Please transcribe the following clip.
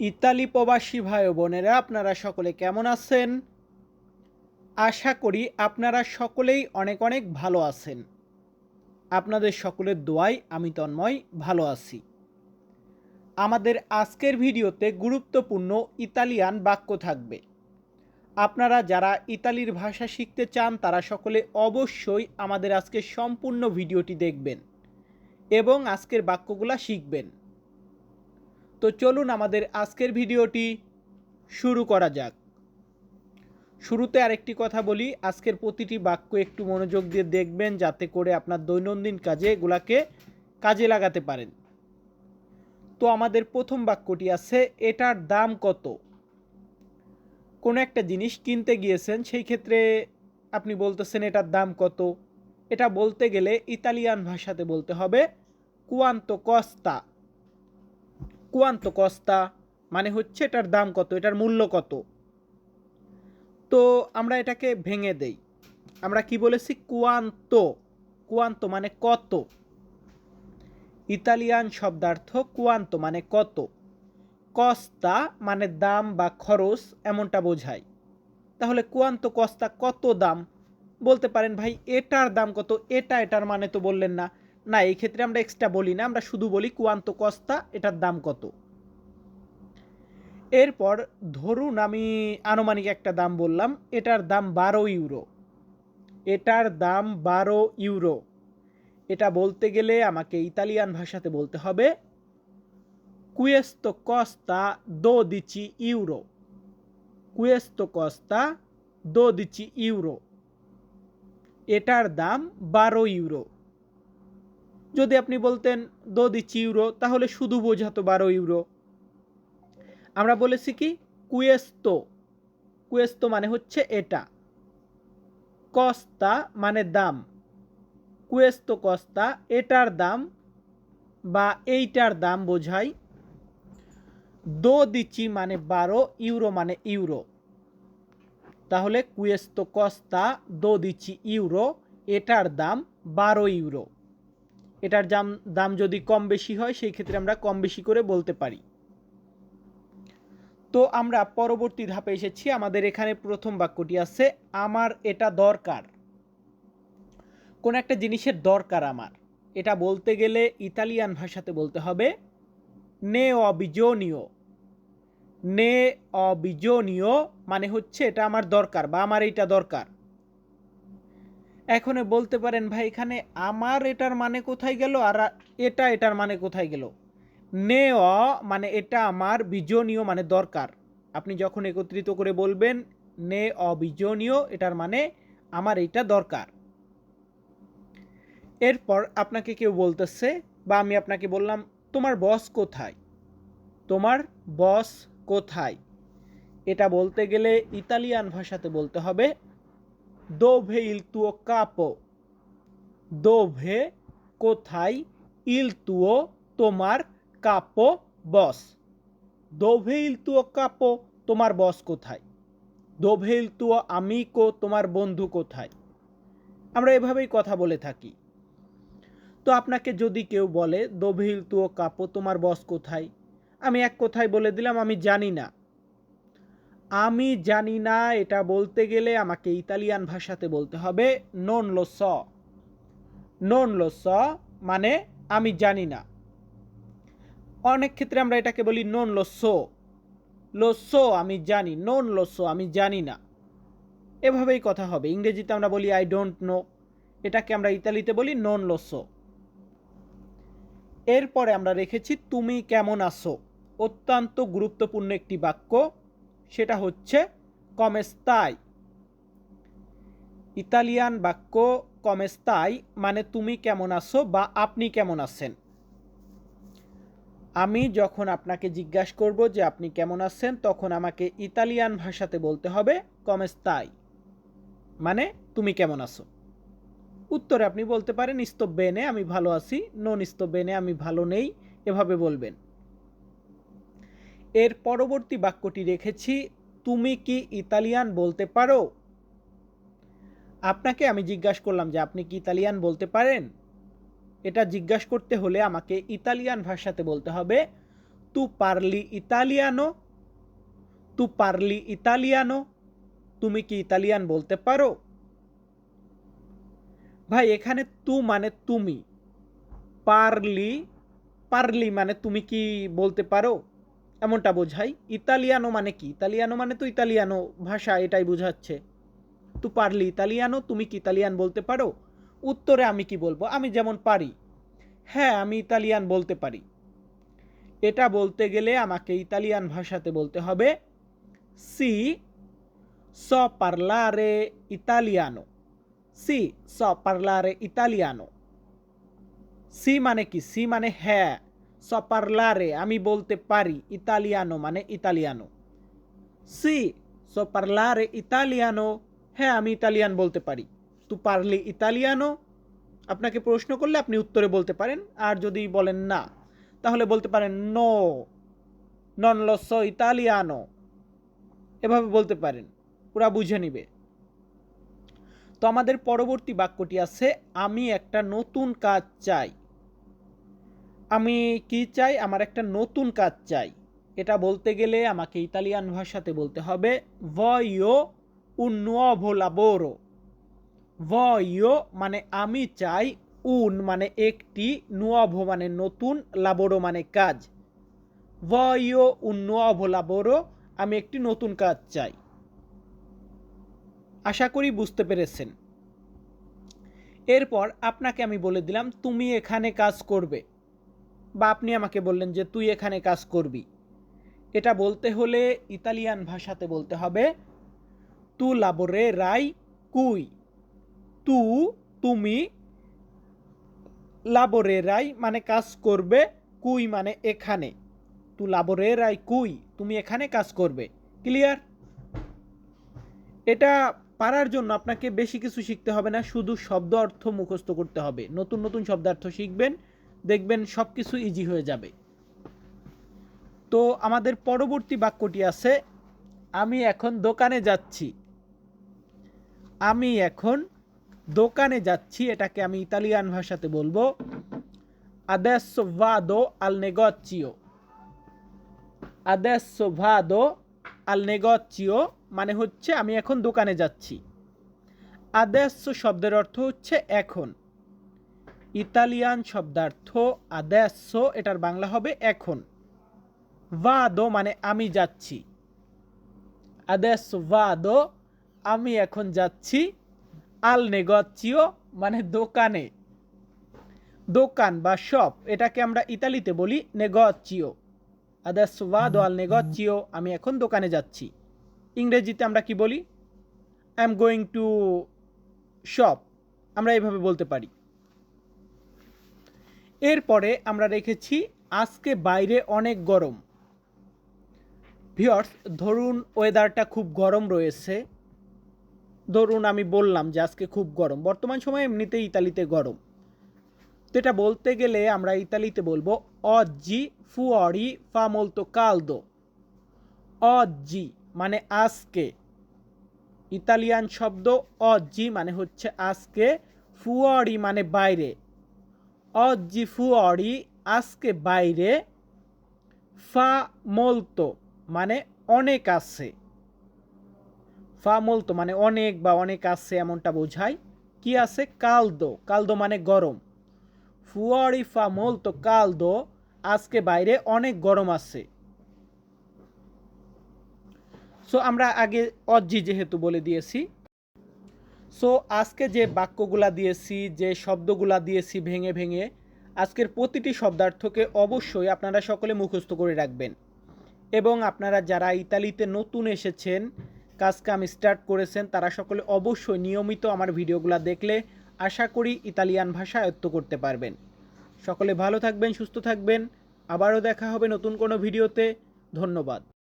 Italy প্রবাসী ভাই বোনেরা, আপনারা সকলে কেমন আছেন? আশা করি আপনারা সকলেই অনেক অনেক ভালো আছেন। আপনাদের সকলের দোয়াই আমি তন্ময় ভালো আছি। আমাদের আজকের ভিডিওতে গুরুত্বপূর্ণ ইতালিয়ান বাক্য থাকবে। আপনারা যারা ইতালির ভাষা শিখতে চান, তারা সকলে অবশ্যই আমাদের আজকে সম্পূর্ণ ভিডিওটি দেখবেন এবং আজকের বাক্যগুলা শিখবেন। তো চলুন আমাদের আজকের ভিডিওটি শুরু করা যাক। শুরুতে আরেকটি কথা বলি, আজকের প্রতিটি বাক্য একটু মনোযোগ দিয়ে দেখবেন, যাতে করে আপনার দৈনন্দিন কাজে এগুলাকে কাজে লাগাতে পারেন। তো আমাদের প্রথম বাক্যটি আছে, এটার দাম কত? কোনো একটা জিনিস কিনতে গিয়েছেন, সেই ক্ষেত্রে আপনি বলতেছেন, এটার দাম কত? এটা বলতে গেলে ইতালিয়ান ভাষাতে বলতে হবে কুয়ান্ত কস্তা কুয়ান্ত কস্তা? মানে হচ্ছে এটার দাম কত? এটার মূল্য কত? তো আমরা এটাকে ভেঙে দেই। আমরা কি বলেছি? কুয়ান্ত। কুয়ান্ত মানে কত? ইতালিয়ান শব্দার্থ কুয়ান্ত মানে কত? কস্তা মানে দাম বা খরচ এমনটা বোঝায়। তাহলে কুয়ান্ত কস্তা কত দাম? বলতে পারেন ভাই, এটার দাম কত? এটা এটার মানে তো বললেন না। না, এই ক্ষেত্রে আমরা এক্সট্রা বলি না, আমরা শুধু বলি কুয়ান্ত কস্তা, এটার দাম কত? এরপর ধরুন আমি আনুমানিক একটা দাম বললাম, এটার দাম বারো ইউরো। এটার দাম বারো ইউরো। এটা বলতে গেলে আমাকে ইতালিয়ান ভাষাতে বলতে হবে কুয়েস্তো কস্তা দো দিচি ইউরো কুয়েস্তো কস্তা দো দিচি ইউরো এটার দাম বারো ইউরো। যদি আপনি বলতেন, দো দিচ্ছি ইউরো তাহলে শুধু বোঝাতো বারো ইউরো। আমরা বলেছি কি? কুয়েস্তো। কুয়েস্তো মানে হচ্ছে এটা। কস্তা মানে দাম। কুয়েস্তো কস্তা, এটার দাম বা এইটার দাম বোঝাই। দো দিচ্ছি মানে বারো, ইউরো মানে ইউরো। তাহলে কুয়েস্তো কস্তা, দো দিচ্ছি ইউরো, এটার দাম বারো ইউরো। এটার দাম দাম যদি কম বেশি হয়, সেই ক্ষেত্রে আমরা কম বেশি করে বলতে পারি। তো আমরা পরবর্তী ধাপে এসেছি। আমাদের এখানে প্রথম বাক্যটি আছে, আমার এটা দরকার। কোন একটা জিনিসের দরকার আমার। এটা বলতে গেলে ইতালিয়ান ভাষাতে বলতে হবে, নে অবিজনীয়। নে অবিজনীয় মানে হচ্ছে, এটা আমার দরকার বা, আমার এটা দরকার। এখন বলতে পারেন, ভাই, এখানে আমার এটার মানে কোথায় গেল আর এটা এটার মানে কোথায় গেল? অ মানে এটা আমার বিজনীয় মানে দরকার। আপনি যখন একত্রিত করে বলবেন নে অবিজনীয় এটার মানে আমার এটা দরকার। এরপর আপনাকে কেউ বলতেছে বা আমি আপনাকে বললাম, তোমার বস কোথায়? তোমার বস কোথায়? এটা বলতে গেলে ইতালিয়ান ভাষাতে বলতে হবে দোভে ইল তুও কাপো। দোভে, কোথায় ইল তুও তোমার কাপো বস? দোভে ইল তুও কাপো তোমার বস কোথায়? দোভে ইল তুও আমি কো তোমার বন্ধু কোথায়? আমরা এভাবেই কথা বলে থাকি। তো আপনাকে যদি কেউ বলে দোভেইল তুও কাপো তোমার বস কোথায়? আমি এক কথায় বলে দিলাম, আমি জানি না। আমি জানি না, এটা বলতে গেলে আমাকে ইতালিয়ান ভাষাতে বলতে হবে নন লো স নন লো স মানে আমি জানি না। অনেক ক্ষেত্রে আমরা এটাকে বলি নন লো সো লো সো আমি জানি নন লো সো আমি জানি না। এভাবেই কথা হবে। ইংরেজিতে আমরা বলি আই ডোন্ট নো এটাকে আমরা ইতালিতে বলি নন লো সো এরপরে আমরা রেখেছি, তুমি কেমন আছো? অত্যন্ত গুরুত্বপূর্ণ একটি বাক্য। সেটা হচ্ছে কমেস্তাই। ইতালিয়ান বাক্য কমেস্তাই মানে তুমি কেমন আছো বা আপনি কেমন আছেন। আমি যখন আপনাকে জিজ্ঞাসা করব যে আপনি কেমন আছেন, তখন আমাকে ইতালিয়ান ভাষাতে বলতে হবে কমেস্তাই মানে তুমি কেমন আছো। উত্তরে আপনি বলতে পারেন ইস্তবেনে আমি ভালো আছি। নন ইস্তবেনে আমি ভালো নেই। এভাবে বলবেন। এর পরবর্তী বাক্যটি রেখেছি, তুমি কি ইতালিয়ান বলতে পারো? আপনাকে আমি জিজ্ঞাসা করলাম যে, আপনি কি ইতালিয়ান বলতে পারেন? এটা জিজ্ঞাসা করতে হলে আমাকে ইতালিয়ান ভাষাতে বলতে হবে, তু পারলি ইতালিয়ানো? তু পারলি ইতালিয়ানো? তুমি কি ইতালিয়ান বলতে পারো? ভাই, এখানে তু মানে তুমি পারলি পারলি মানে তুমি কি বলতে পারো? এমনটা বোঝাই। ইতালিয়ানো মানে কি? ইতালিয়ানো মানে তো ইতালিয়ানো ভাষা, এটাই বোঝাচ্ছে। তু পারলি ইতালিয়ানো? তুমি কি ইতালিয়ান বলতে পারো? উত্তরে আমি কি বলব? আমি যেমন পারি। হ্যাঁ আমি ইতালিয়ান বলতে পারি। এটা বলতে গেলে আমাকে ইতালিয়ান ভাষাতে বলতে হবে, সি স পার্লারে ইতালিয়ানো। সি স পার্লারে ইতালিয়ানো। সি মানে কি? সি মানে হ্যাঁ। স পার্লারে আমি বলতে পারি ইতালিয়ানো মানে ইতালিয়ানো সি স পার্লারে ইতালিয়ানো হ্যাঁ আমি ইতালিয়ান বলতে পারি তু পারলি ইতালিয়ানো আপনাকে প্রশ্ন করলে আপনি উত্তরে বলতে পারেন আর যদি বলেন না তাহলে বলতে পারেন নো নন লস ইতালিয়ানো এভাবে বলতে পারেন ওরা বুঝে নিবে তো আমাদের পরবর্তী বাক্যটি আছে, আমি একটা নতুন কাজ চাই। আমি কি চাই? আমার একটা নতুন কাজ চাই। এটা বলতে গেলে আমাকে ইতালিয়ান ভাষাতে বলতে হবে ভয়ো un nuovo lavoro. ভয়ো মানে আমি চাই উন মানে একটি নুয়াভো মানে নতুন লাবোরো মানে কাজ। ভয়ো un nuovo lavoro, আমি একটি নতুন কাজ চাই। আশা করি বুঝতে পেরেছেন। এরপর আপনাকে আমি বলে দিলাম, তুমি এখানে কাজ করবে। বা আপনি আমাকে বললেন যে তুই এখানে কাজ করবি। এটা বলতে হলে ইতালিয়ান ভাষাতে বলতে হবে, তু লাবোরে রাই কুই, তু তুমি লাবোরে রাই মানে কাজ করবে, কুই মানে এখানে। তু লাবোরে রাই কুই, তুমি এখানে কাজ করবে। ক্লিয়ার এটা পারার জন্য আপনাকে বেশি কিছু শিখতে হবে না, শুধু শব্দ অর্থ মুখস্থ করতে হবে। নতুন নতুন শব্দার্থ শিখবেন দেখবেন সব কিছু ইজি হয়ে যাবে। তো আমাদের পরবর্তী বাক্যটি আছে, আমি এখন দোকানে যাচ্ছি। আমি এখন দোকানে যাচ্ছি, এটাকে আমি ইতালিয়ান ভাষাতে বলব। Adesso vado al negozio adesso vado al negozio মানে হচ্ছে আমি এখন দোকানে যাচ্ছি। Adesso শব্দের অর্থ হচ্ছে এখন। ইতালিয়ান শব্দার্থ adesso এটার বাংলা হবে এখন vado মানে আমি যাচ্ছি adesso vado আমি এখন যাচ্ছি আল নেগচিও মানে দোকানে দোকান বা শপ এটাকে আমরা ইতালিতে বলি নেগচিও আদার্স ভাদো আল নেগচিও আমি এখন দোকানে যাচ্ছি ইংরেজিতে আমরা কি বলি? I am going to shop আমরা এইভাবে বলতে পারি। এরপরে আমরা রেখেছি আজকে বাইরে অনেক গরম। ভিওর্স ধরুন ওয়েদারটা খুব গরম রয়েছে। ধরুন আমি বললাম যে আজকে খুব গরম, বর্তমান সময়ে এমনিতেই ইতালিতে গরম। তো এটা বলতে গেলে আমরা ইতালিতে বলব অজি ফুয়ারি ফামলতো কালদো অজি মানে আজকে। ইতালিয়ান শব্দ অজি মানে হচ্ছে আজকে ফুয়ারি মানে বাইরে। অজি ফুয়ারি আজকে বাইরে ফা মলতো মানে অনেক আছে। ফা মলতো মানে অনেক বা অনেক আছে এমনটা বোঝায়। কি আছে? কালদো। কালদো মানে গরম। ফুয়ারি ফা মলতো, কালদো আজকে বাইরে অনেক গরম আছে। সো আমরা আগে অজ্জি যেহেতু বলে দিয়েছি সো আজকে যে বাক্যগুলা দিয়েছি, যে শব্দগুলা দিয়েছি ভেঙে ভেঙে, আজকের প্রতিটি শব্দার্থকে অবশ্যই আপনারা সকলে মুখস্থ করে রাখবেন। এবং আপনারা যারা ইতালিতে নতুন এসেছেন, কাজ কাম স্টার্ট করেছেন, তারা সকলে অবশ্যই নিয়মিত আমার ভিডিওগুলো দেখলে আশা করি ইতালিয়ান ভাষা আয়ত্ত করতে পারবেন। সকলে ভালো থাকবেন, সুস্থ থাকবেন। আবারও দেখা হবে নতুন কোনো ভিডিওতে। ধন্যবাদ।